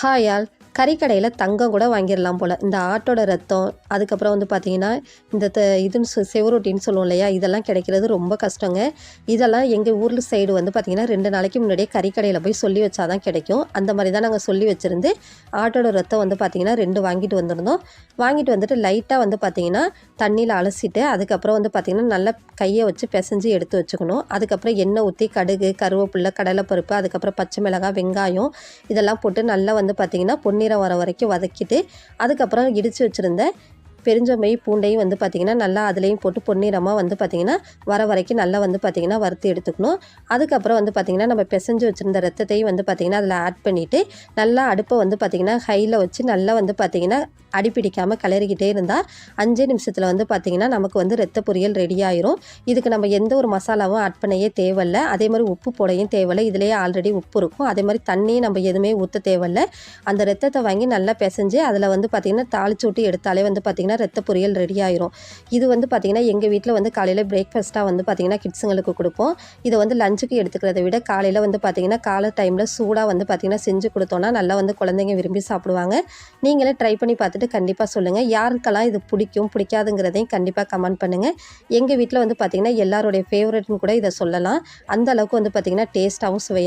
Hi all, கறிக்கடையில் தங்கம் கூட வாங்கிடலாம் போல். இந்த ஆட்டோட ரத்தம் அதுக்கப்புறம் வந்து பார்த்தீங்கன்னா இந்த த இதுன்னு சொ செவரொட்டின்னு சொல்லுவோம் இல்லையா? இதெல்லாம் கிடைக்கிறது ரொம்ப கஷ்டங்க. இதெல்லாம் எங்கள் ஊரில் சைடு வந்து பார்த்திங்கன்னா ரெண்டு நாளைக்கு முன்னாடியே கறிக்கடையில் போய் சொல்லி வச்சா தான் கிடைக்கும். அந்த மாதிரி தான் நாங்கள் சொல்லி வச்சுருந்து ஆட்டோட ரத்தம் வந்து பார்த்திங்கன்னா ரெண்டு வாங்கிட்டு வந்திருந்தோம். வாங்கிட்டு வந்துட்டு லைட்டாக வந்து பார்த்திங்கன்னா தண்ணியில் அலசிட்டு அதுக்கப்புறம் வந்து பார்த்திங்கன்னா நல்லா கையை வச்சு பிசைஞ்சு எடுத்து வச்சுக்கணும். அதுக்கப்புறம் எண்ணெய் ஊற்றி கடுகு கருவேப்பில்லை கடலைப்பருப்பு அதுக்கப்புறம் பச்சை மிளகாய் வெங்காயம் இதெல்லாம் போட்டு நல்லா வந்து பார்த்திங்கன்னா பொன்னிறம் வர வரைக்கும் வதக்கிட்டு அதுக்கப்புறம் இடித்து வச்சுருந்த பெருஞ்சமை பூண்டையும் வந்து பார்த்திங்கன்னா நல்லா அதுலேயும் போட்டு பொன்னிறமாக வந்து பார்த்திங்கன்னா வர வரைக்கும் நல்லா வந்து பார்த்திங்கன்னா வறுத்து எடுத்துக்கணும் அதுக்கப்புறம் வந்து பார்த்திங்கன்னா நம்ம பிசைஞ்சு வச்சுருந்த ரத்தத்தையும் வந்து பார்த்திங்கன்னா அதில் ஆட் பண்ணிவிட்டு நல்லா அடுப்பை வந்து பார்த்திங்கன்னா ஹையில் வச்சு நல்லா வந்து பார்த்திங்கன்னா அடிப்பிடிக்காமல் கிளறிக்கிட்டே இருந்தால் அஞ்சே நிமிஷத்தில் வந்து பார்த்திங்கன்னா நமக்கு வந்து ரத்த பொரியல் ரெடி ஆயிரும் இதுக்கு நம்ம எந்த ஒரு மசாலாவும் ஆட் பண்ணவே தேவையில்ல அதே மாதிரி உப்பு போடையும் தேவையில்லை இதுலேயே ஆல்ரெடி உப்பு இருக்கும் அதே மாதிரி தண்ணியும் நம்ம எதுவுமே ஊற்ற தேவையில்ல அந்த ரத்தத்தை வாங்கி நல்லா பிசைஞ்சு அதில் வந்து பார்த்திங்கன்னா தாளிச்சு விட்டு எடுத்தாலே வந்து பார்த்திங்கன்னா பார்த்திங்கன்னா ரத்த பொரியல் ரெடி ஆயிரும். இது வந்து பார்த்திங்கன்னா எங்கள் வீட்டில் வந்து காலையில் பிரேக்ஃபாஸ்ட்டாக வந்து பார்த்திங்கன்னா கிட்ஸுங்களுக்கு கொடுப்போம். இதை வந்து லஞ்சுக்கு எடுத்துக்கிறத விட காலையில் வந்து பார்த்திங்கன்னா காலை டைமில் சூடாக வந்து பார்த்திங்கன்னா செஞ்சு கொடுத்தோன்னா நல்லா வந்து குழந்தைங்க விரும்பி சாப்பிடுவாங்க. நீங்களே ட்ரை பண்ணி பார்த்துட்டு கண்டிப்பாக சொல்லுங்கள் யாருக்கெல்லாம் இது பிடிக்கும் பிடிக்காதுங்கிறதையும் கண்டிப்பாக கமெண்ட் பண்ணுங்கள் எங்கள் வீட்டில் வந்து பார்த்திங்கன்னா எல்லாருடைய ஃபேவரட்னு கூட இதை சொல்லலாம். அந்த அளவுக்கு வந்து பார்த்திங்கன்னா டேஸ்ட்டாகவும் சுவையாக